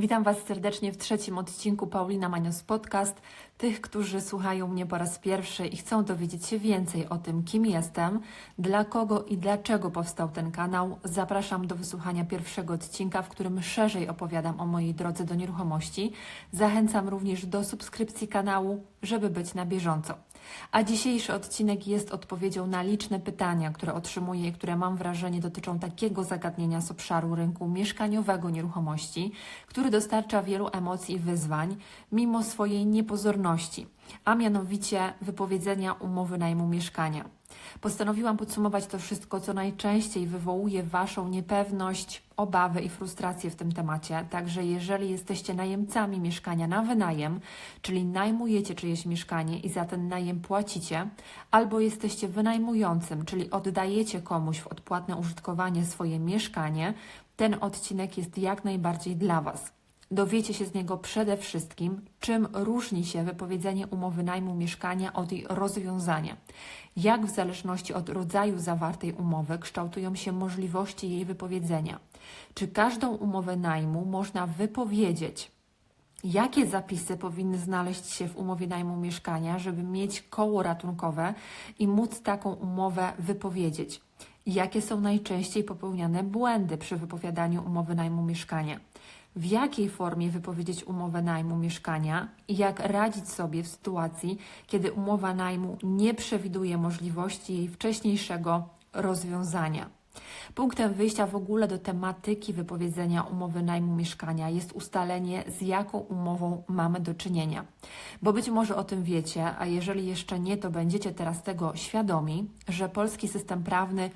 Witam Was serdecznie w trzecim odcinku Paulina Manios Podcast. Tych, którzy słuchają mnie po raz pierwszy i chcą dowiedzieć się więcej o tym, kim jestem, dla kogo i dlaczego powstał ten kanał, zapraszam do wysłuchania pierwszego odcinka, w którym szerzej opowiadam o mojej drodze do nieruchomości. Zachęcam również do subskrypcji kanału, żeby być na bieżąco. A dzisiejszy odcinek jest odpowiedzią na liczne pytania, które otrzymuję i które mam wrażenie dotyczą takiego zagadnienia z obszaru rynku mieszkaniowego nieruchomości, który dostarcza wielu emocji i wyzwań, mimo swojej niepozorności, a mianowicie wypowiedzenia umowy najmu mieszkania. Postanowiłam podsumować to wszystko, co najczęściej wywołuje Waszą niepewność, obawy i frustrację w tym temacie. Także jeżeli jesteście najemcami mieszkania na wynajem, czyli najmujecie czyjeś mieszkanie i za ten najem płacicie, albo jesteście wynajmującym, czyli oddajecie komuś w odpłatne użytkowanie swoje mieszkanie, ten odcinek jest jak najbardziej dla Was. Dowiecie się z niego przede wszystkim, czym różni się wypowiedzenie umowy najmu mieszkania od jej rozwiązania, jak w zależności od rodzaju zawartej umowy kształtują się możliwości jej wypowiedzenia, czy każdą umowę najmu można wypowiedzieć, Jakie zapisy powinny znaleźć się w umowie najmu mieszkania, żeby mieć koło ratunkowe i móc taką umowę wypowiedzieć? Jakie są najczęściej popełniane błędy przy wypowiadaniu umowy najmu mieszkania? W jakiej formie wypowiedzieć umowę najmu mieszkania i jak radzić sobie w sytuacji, kiedy umowa najmu nie przewiduje możliwości jej wcześniejszego rozwiązania? Punktem wyjścia w ogóle do tematyki wypowiedzenia umowy najmu mieszkania jest ustalenie, z jaką umową mamy do czynienia. Bo być może o tym wiecie, a jeżeli jeszcze nie, to będziecie teraz tego świadomi, że polski system prawny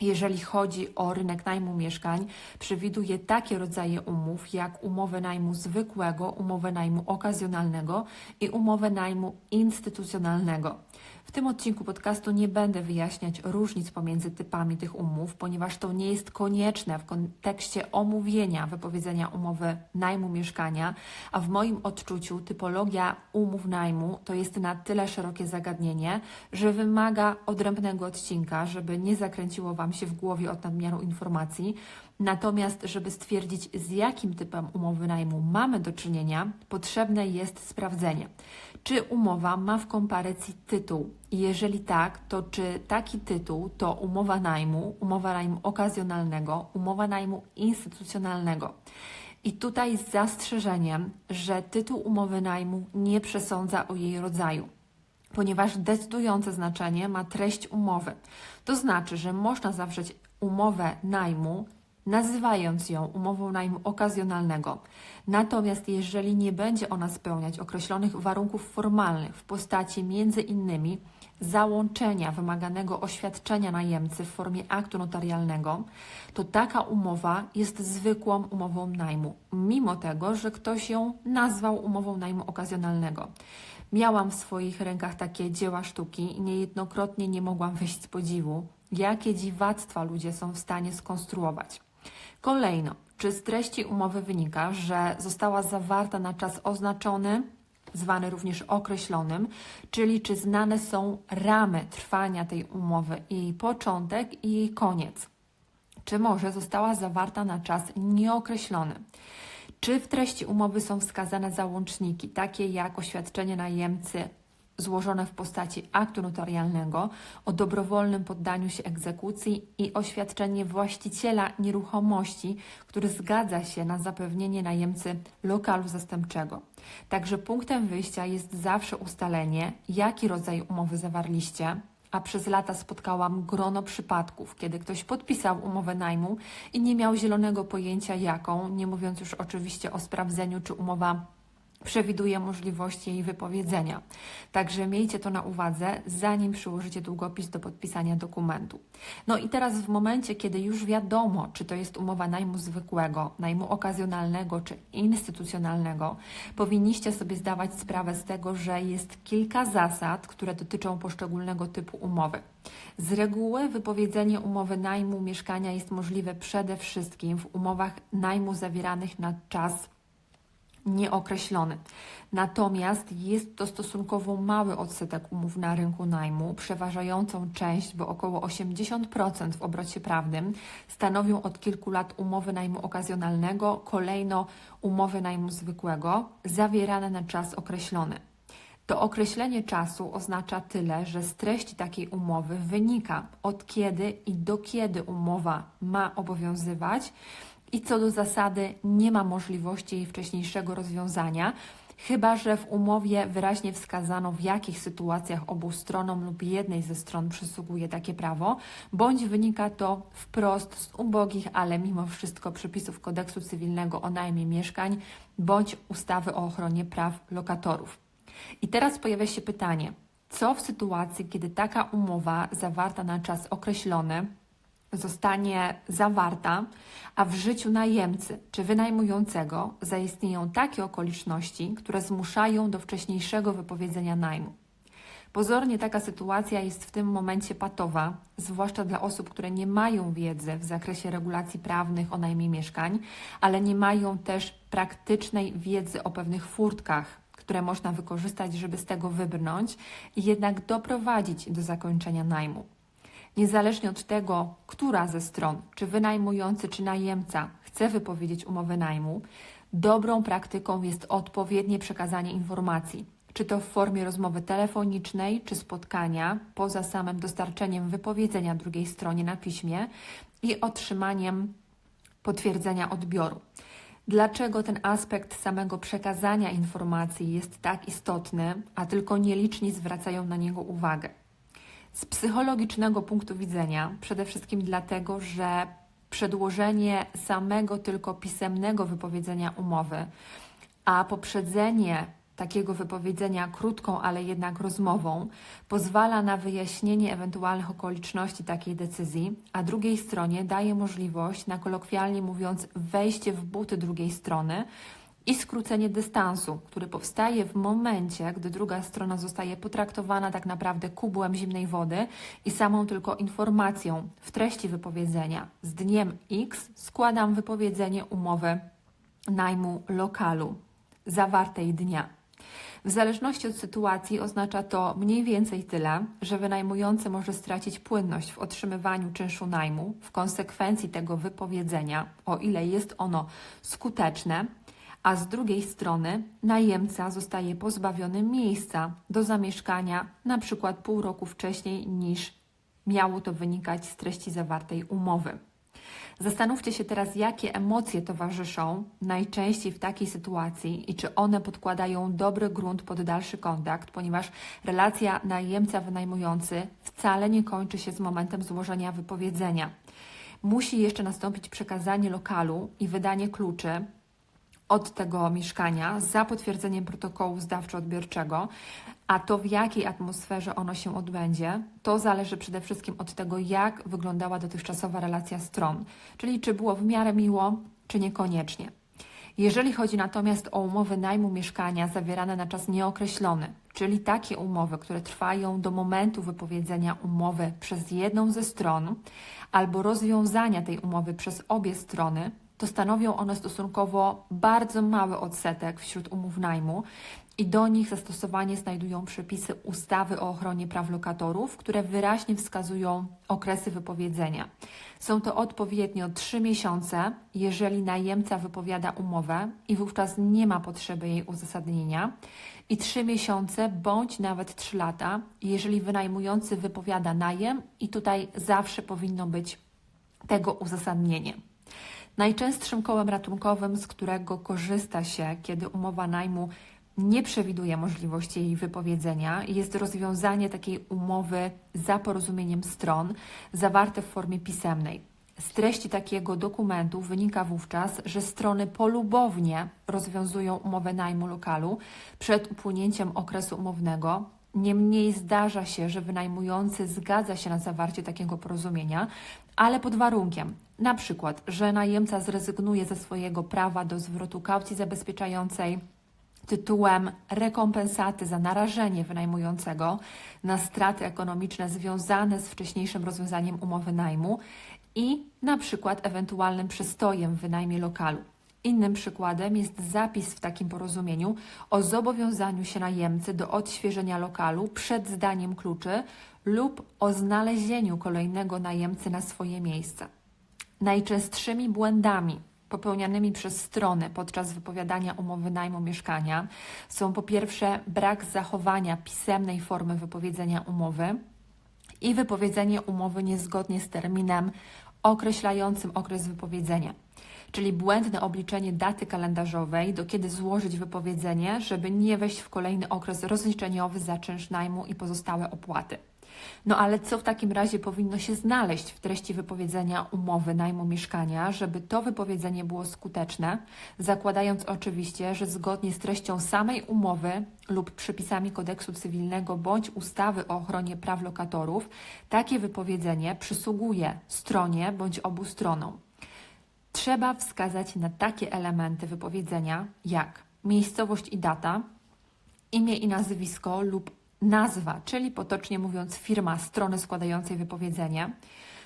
jeżeli chodzi o rynek najmu mieszkań, przewiduje takie rodzaje umów jak umowę najmu zwykłego, umowę najmu okazjonalnego i umowę najmu instytucjonalnego. W tym odcinku podcastu nie będę wyjaśniać różnic pomiędzy typami tych umów, ponieważ to nie jest konieczne w kontekście omówienia wypowiedzenia umowy najmu mieszkania, a w moim odczuciu typologia umów najmu to jest na tyle szerokie zagadnienie, że wymaga odrębnego odcinka, żeby nie zakręciło Wam się w głowie od nadmiaru informacji. Natomiast, żeby stwierdzić, z jakim typem umowy najmu mamy do czynienia, potrzebne jest sprawdzenie, czy umowa ma w komparycji tytuł. Jeżeli tak, to czy taki tytuł to umowa najmu, umowa najmu okazjonalnego, umowa najmu instytucjonalnego. I tutaj z zastrzeżeniem, że tytuł umowy najmu nie przesądza o jej rodzaju ponieważ decydujące znaczenie ma treść umowy. To znaczy, że można zawrzeć umowę najmu nazywając ją umową najmu okazjonalnego. Natomiast jeżeli nie będzie ona spełniać określonych warunków formalnych w postaci między innymi załączenia wymaganego oświadczenia najemcy w formie aktu notarialnego, to taka umowa jest zwykłą umową najmu, mimo tego, że ktoś ją nazwał umową najmu okazjonalnego. Miałam w swoich rękach takie dzieła sztuki i niejednokrotnie nie mogłam wyjść z podziwu, jakie dziwactwa ludzie są w stanie skonstruować. Kolejno, czy z treści umowy wynika, że została zawarta na czas oznaczony, zwany również określonym, czyli czy znane są ramy trwania tej umowy, jej początek i jej koniec? Czy może została zawarta na czas nieokreślony? Czy w treści umowy są wskazane załączniki, takie jak oświadczenie najemcy złożone w postaci aktu notarialnego o dobrowolnym poddaniu się egzekucji i oświadczenie właściciela nieruchomości, który zgadza się na zapewnienie najemcy lokalu zastępczego. Także punktem wyjścia jest zawsze ustalenie, jaki rodzaj umowy zawarliście, a przez lata spotkałam grono przypadków, kiedy ktoś podpisał umowę najmu i nie miał zielonego pojęcia jaką, nie mówiąc już oczywiście o sprawdzeniu, czy umowa przewiduje możliwość jej wypowiedzenia. Także miejcie to na uwadze, zanim przyłożycie długopis do podpisania dokumentu. No i teraz w momencie, kiedy już wiadomo, czy to jest umowa najmu zwykłego, najmu okazjonalnego czy instytucjonalnego, powinniście sobie zdawać sprawę z tego, że jest kilka zasad, które dotyczą poszczególnego typu umowy. Z reguły wypowiedzenie umowy najmu mieszkania jest możliwe przede wszystkim w umowach najmu zawieranych na czas nieokreślony. Natomiast jest to stosunkowo mały odsetek umów na rynku najmu. Przeważającą część, bo około 80% w obrocie prawnym, stanowią od kilku lat umowy najmu okazjonalnego, kolejno umowy najmu zwykłego, zawierane na czas określony. To określenie czasu oznacza tyle, że z treści takiej umowy wynika od kiedy i do kiedy umowa ma obowiązywać i co do zasady nie ma możliwości jej wcześniejszego rozwiązania, chyba że w umowie wyraźnie wskazano, w jakich sytuacjach obu stronom lub jednej ze stron przysługuje takie prawo, bądź wynika to wprost z ubogich, ale mimo wszystko przepisów kodeksu cywilnego o najmie mieszkań bądź ustawy o ochronie praw lokatorów. I teraz pojawia się pytanie, co w sytuacji, kiedy taka umowa zawarta na czas określony zostanie zawarta, a w życiu najemcy czy wynajmującego zaistnieją takie okoliczności, które zmuszają do wcześniejszego wypowiedzenia najmu. Pozornie taka sytuacja jest w tym momencie patowa, zwłaszcza dla osób, które nie mają wiedzy w zakresie regulacji prawnych o najmie mieszkań, ale nie mają też praktycznej wiedzy o pewnych furtkach, które można wykorzystać, żeby z tego wybrnąć i jednak doprowadzić do zakończenia najmu. Niezależnie od tego, która ze stron, czy wynajmujący, czy najemca, chce wypowiedzieć umowę najmu, dobrą praktyką jest odpowiednie przekazanie informacji, czy to w formie rozmowy telefonicznej, czy spotkania, poza samym dostarczeniem wypowiedzenia drugiej stronie na piśmie i otrzymaniem potwierdzenia odbioru. Dlaczego ten aspekt samego przekazania informacji jest tak istotny, a tylko nieliczni zwracają na niego uwagę? Z psychologicznego punktu widzenia, przede wszystkim dlatego, że przedłożenie samego tylko pisemnego wypowiedzenia umowy, a poprzedzenie takiego wypowiedzenia krótką, ale jednak rozmową, pozwala na wyjaśnienie ewentualnych okoliczności takiej decyzji, a drugiej stronie daje możliwość, na kolokwialnie mówiąc, wejście w buty drugiej strony i skrócenie dystansu, który powstaje w momencie, gdy druga strona zostaje potraktowana tak naprawdę kubłem zimnej wody i samą tylko informacją w treści wypowiedzenia z dniem X składam wypowiedzenie umowy najmu lokalu zawartej dnia. W zależności od sytuacji oznacza to mniej więcej tyle, że wynajmujący może stracić płynność w otrzymywaniu czynszu najmu w konsekwencji tego wypowiedzenia, o ile jest ono skuteczne, a z drugiej strony najemca zostaje pozbawiony miejsca do zamieszkania na przykład pół roku wcześniej niż miało to wynikać z treści zawartej umowy. Zastanówcie się teraz, jakie emocje towarzyszą najczęściej w takiej sytuacji i czy one podkładają dobry grunt pod dalszy kontakt, ponieważ relacja najemca-wynajmujący wcale nie kończy się z momentem złożenia wypowiedzenia. Musi jeszcze nastąpić przekazanie lokalu i wydanie kluczy od tego mieszkania za potwierdzeniem protokołu zdawczo-odbiorczego, a to w jakiej atmosferze ono się odbędzie, to zależy przede wszystkim od tego, jak wyglądała dotychczasowa relacja stron, czyli czy było w miarę miło, czy niekoniecznie. Jeżeli chodzi natomiast o umowy najmu mieszkania zawierane na czas nieokreślony, czyli takie umowy, które trwają do momentu wypowiedzenia umowy przez jedną ze stron albo rozwiązania tej umowy przez obie strony, to stanowią one stosunkowo bardzo mały odsetek wśród umów najmu i do nich zastosowanie znajdują przepisy ustawy o ochronie praw lokatorów, które wyraźnie wskazują okresy wypowiedzenia. Są to odpowiednio 3 miesiące, jeżeli najemca wypowiada umowę i wówczas nie ma potrzeby jej uzasadnienia, i 3 miesiące bądź nawet 3 lata, jeżeli wynajmujący wypowiada najem, i tutaj zawsze powinno być tego uzasadnienie. Najczęstszym kołem ratunkowym, z którego korzysta się, kiedy umowa najmu nie przewiduje możliwości jej wypowiedzenia, jest rozwiązanie takiej umowy za porozumieniem stron, zawarte w formie pisemnej. Z treści takiego dokumentu wynika wówczas, że strony polubownie rozwiązują umowę najmu lokalu przed upłynięciem okresu umownego, Niemniej zdarza się, że wynajmujący zgadza się na zawarcie takiego porozumienia, ale pod warunkiem, na przykład, że najemca zrezygnuje ze swojego prawa do zwrotu kaucji zabezpieczającej tytułem rekompensaty za narażenie wynajmującego na straty ekonomiczne związane z wcześniejszym rozwiązaniem umowy najmu i na przykład ewentualnym przystojem w wynajmie lokalu. Innym przykładem jest zapis w takim porozumieniu o zobowiązaniu się najemcy do odświeżenia lokalu przed zdaniem kluczy lub o znalezieniu kolejnego najemcy na swoje miejsce. Najczęstszymi błędami popełnianymi przez strony podczas wypowiadania umowy najmu mieszkania są po pierwsze brak zachowania pisemnej formy wypowiedzenia umowy i wypowiedzenie umowy niezgodnie z terminem określającym okres wypowiedzenia, czyli błędne obliczenie daty kalendarzowej, do kiedy złożyć wypowiedzenie, żeby nie wejść w kolejny okres rozliczeniowy za czynsz najmu i pozostałe opłaty. No ale co w takim razie powinno się znaleźć w treści wypowiedzenia umowy najmu mieszkania, żeby to wypowiedzenie było skuteczne, zakładając oczywiście, że zgodnie z treścią samej umowy lub przepisami kodeksu cywilnego bądź ustawy o ochronie praw lokatorów, takie wypowiedzenie przysługuje stronie bądź obu stronom. Trzeba wskazać na takie elementy wypowiedzenia jak miejscowość i data, imię i nazwisko lub nazwa, czyli potocznie mówiąc firma strony składającej wypowiedzenie,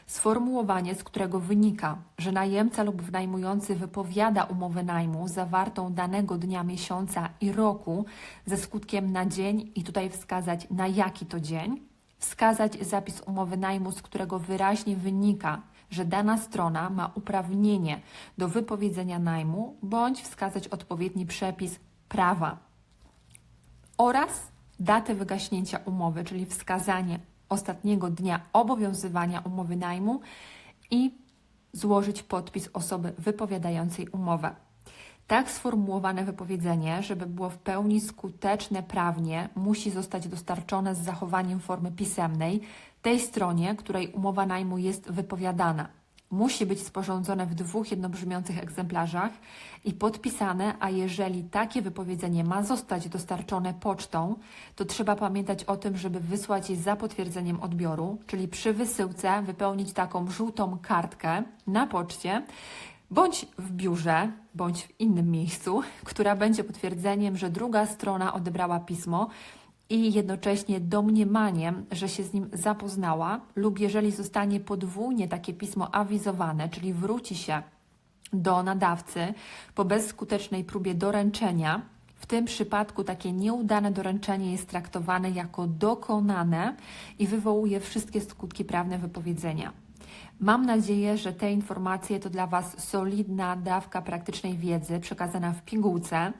sformułowanie, z którego wynika, że najemca lub wynajmujący wypowiada umowę najmu zawartą danego dnia, miesiąca i roku ze skutkiem na dzień i tutaj wskazać na jaki to dzień, wskazać zapis umowy najmu, z którego wyraźnie wynika, że dana strona ma uprawnienie do wypowiedzenia najmu, bądź wskazać odpowiedni przepis prawa oraz datę wygaśnięcia umowy, czyli wskazanie ostatniego dnia obowiązywania umowy najmu i złożyć podpis osoby wypowiadającej umowę. Tak sformułowane wypowiedzenie, żeby było w pełni skuteczne prawnie, musi zostać dostarczone z zachowaniem formy pisemnej tej stronie, której umowa najmu jest wypowiadana. Musi być sporządzone w dwóch jednobrzmiących egzemplarzach i podpisane, a jeżeli takie wypowiedzenie ma zostać dostarczone pocztą, to trzeba pamiętać o tym, żeby wysłać je za potwierdzeniem odbioru, czyli przy wysyłce wypełnić taką żółtą kartkę na poczcie, bądź w biurze, bądź w innym miejscu, która będzie potwierdzeniem, że druga strona odebrała pismo i jednocześnie domniemaniem, że się z nim zapoznała, lub jeżeli zostanie podwójnie takie pismo awizowane, czyli wróci się do nadawcy po bezskutecznej próbie doręczenia, w tym przypadku takie nieudane doręczenie jest traktowane jako dokonane i wywołuje wszystkie skutki prawne wypowiedzenia. Mam nadzieję, że te informacje to dla Was solidna dawka praktycznej wiedzy przekazana w pigułce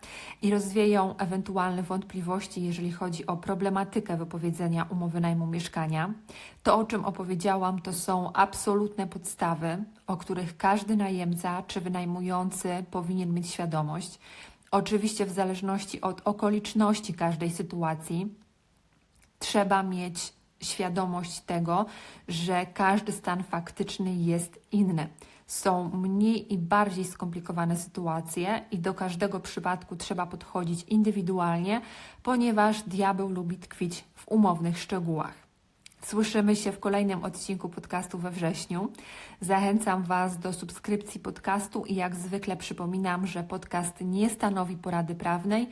i rozwieją ewentualne wątpliwości, jeżeli chodzi o problematykę wypowiedzenia umowy najmu mieszkania. To, o czym opowiedziałam, to są absolutne podstawy, o których każdy najemca czy wynajmujący powinien mieć świadomość. Oczywiście, w zależności od okoliczności każdej sytuacji, trzeba mieć świadomość tego, że każdy stan faktyczny jest inny. Są mniej i bardziej skomplikowane sytuacje i do każdego przypadku trzeba podchodzić indywidualnie, ponieważ diabeł lubi tkwić w umownych szczegółach. Słyszymy się w kolejnym odcinku podcastu we wrześniu. Zachęcam Was do subskrypcji podcastu i jak zwykle przypominam, że podcast nie stanowi porady prawnej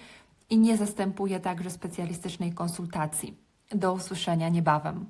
i nie zastępuje także specjalistycznej konsultacji. Do usłyszenia niebawem.